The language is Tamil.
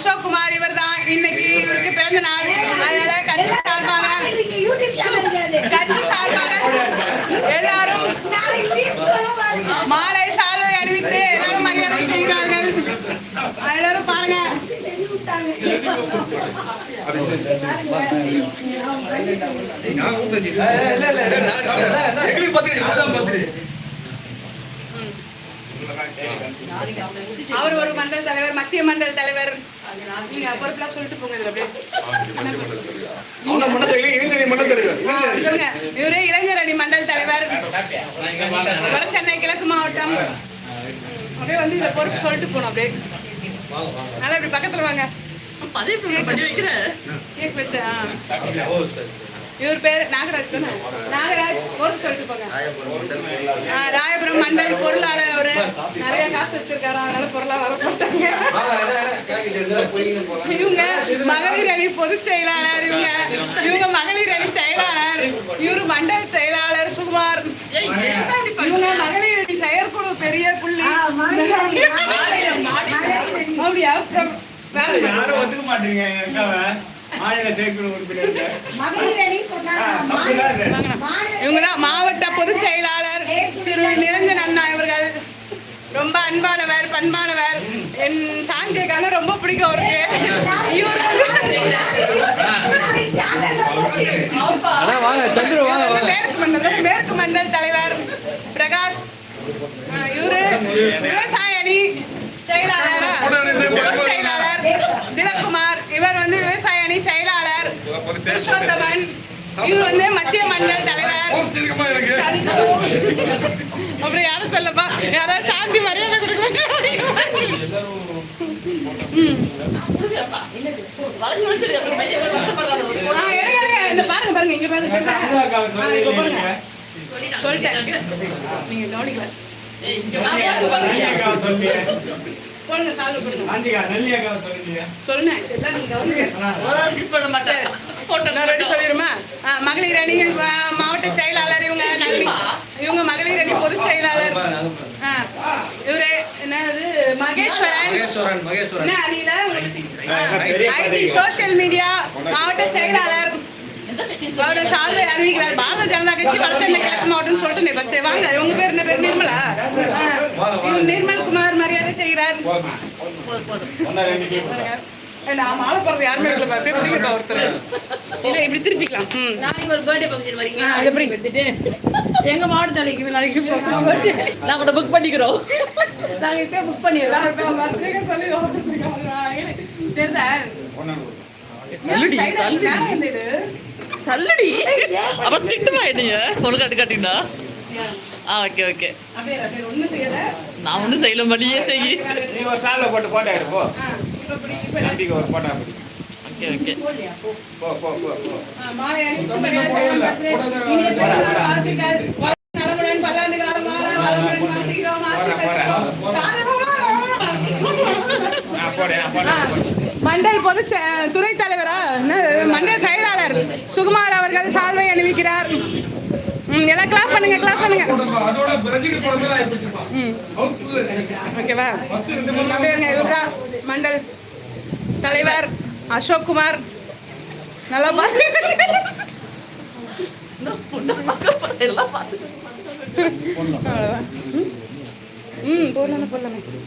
அசோக் குமார் இவர் தான் இன்னைக்கு இவருக்கு பிறந்த நாள். அதனால கட்சி சார்பாக கட்சி சார்பாக எல்லாரும் மாலை சார்பை அணிவித்து எல்லாரும் மரியாதை செய்கிறார்கள். எல்லாரும் பாருங்க. எங்களுக்கு பத்திரிக்கை அதான் பத்திரிக்கை அவர் ஒரு மண்டல் தலைவர் மத்திய மண்டல் தலைவர். இவரே இளைஞர் அணி மண்டல தலைவர். சென்னை கிழக்கு மாவட்டம். அப்படியே வந்து இதுல பொறுப்பு சொல்லிட்டு போகணும் அப்படியே. நல்லா இப்படி பக்கத்துல வாங்க. இவர் பேர் நாகராஜ் தானே? நாகராஜ் பொறுப்பு சொல்லிட்டு போங்க. ராயபுரம் மண்டல் பொருளாளர் அவரு. நிறைய காசு வச்சிருக்காரு. அதனால பொருளாளர் போட்டாங்க. இவங்க மகளிர் அணி பொதுச் செயலாளர் இவங்க இவங்க மகளிர் அணி செயலாளர் இவரு மண்டல செயலாளர் சுகுமார். இவங்க மகளிர் அணி செயற்குழு பெரிய புள்ளி. அப்படியா வேற யாரும் ஒத்துக்க மாட்டீங்க எங்க அக்காவை. மாநில செயற்குழு உறுப்பினர் வந்து மேற்கு மண்டல் மேற்கு மண்டல் தலைவர் பிரகாஷ் இவரு விவசாய அணி செயலாளர் செயலாளர் திலக்குமார் இவர் வந்து விவசாய அணி செயலாளர் புருஷோத்தமன் இவர் வந்து மத்திய மண்டல் தலைவர். அப்புறம் யாரும் சொல்லப்பா? யாராவது சாந்தி மரியாதை கொடுக்க வளைச்சு. இங்க பாருங்க. சொல்லிட்டேன். நீங்க கவனிக்கல. மகளிர் அணி மாவட்ட செயலாளர் இவங்க இவங்க மகளிர் அணி பொதுச் செயலாளர். ஆ, இவரு என்னது? Maheswaran. Maheswaran IT social media மாவட்ட செயலாளர். அவரு சால்வை அறிவிக்கிறார். பாரதிய ஜனதா கட்சி வடசென்னை கிழக்கு மாவட்டம்னு சொல்லிட்டு first வாங்க உங்க பேர் என்ன? பேர் நிர்மலா? நிர்மல் குமார் மரியாதை செய்கிறார். மாலை போறது யாருமே அப்படியே பிடிக்கட்டும் ஒருத்தர். இல்ல இப்படி திருப்பிக்கலாம். நாளைக்கு ஒரு birthday function வரீங்களா? எப்படி? எடுத்துட்டு. எங்க மாவட்ட தலைக்கு நாளைக்கு கூட புக் பண்ணிக்கிறோம். நாங்க இப்பயே புக் பண்ணிடுறோம். சொல்லி தெரியுதா? தள்ளுடி, அப்புறம் திட்டுமா என்னைய ஒரு காட்டு காட்டினா ஆ ஓகே ஓகே. நான் ஒன்றும் செய்யல மடியே செய்ய நீ ஒரு சால்வை போட்டு போட்டோ எடு, போ ஆ, இப்ப இப்படி, இப்ப என்ன? நம்பிக்கை ஒரு போட்டோ பிடி. Okay okay? போ. போ. மண்டல் பொது துணைத் தலைவரா என்ன மண்டல் சுகுமார் அவர்கள் சால்வை அணிவிக்கிறார். ம், எல்லாம் கிளாப் பண்ணுங்க கிளாப் பண்ணுங்க. ம் ஓகேவா? மண்டல் தலைவர் அசோக் குமார். நல்லா பாருங்க ம் போடலாமே போடலாமே?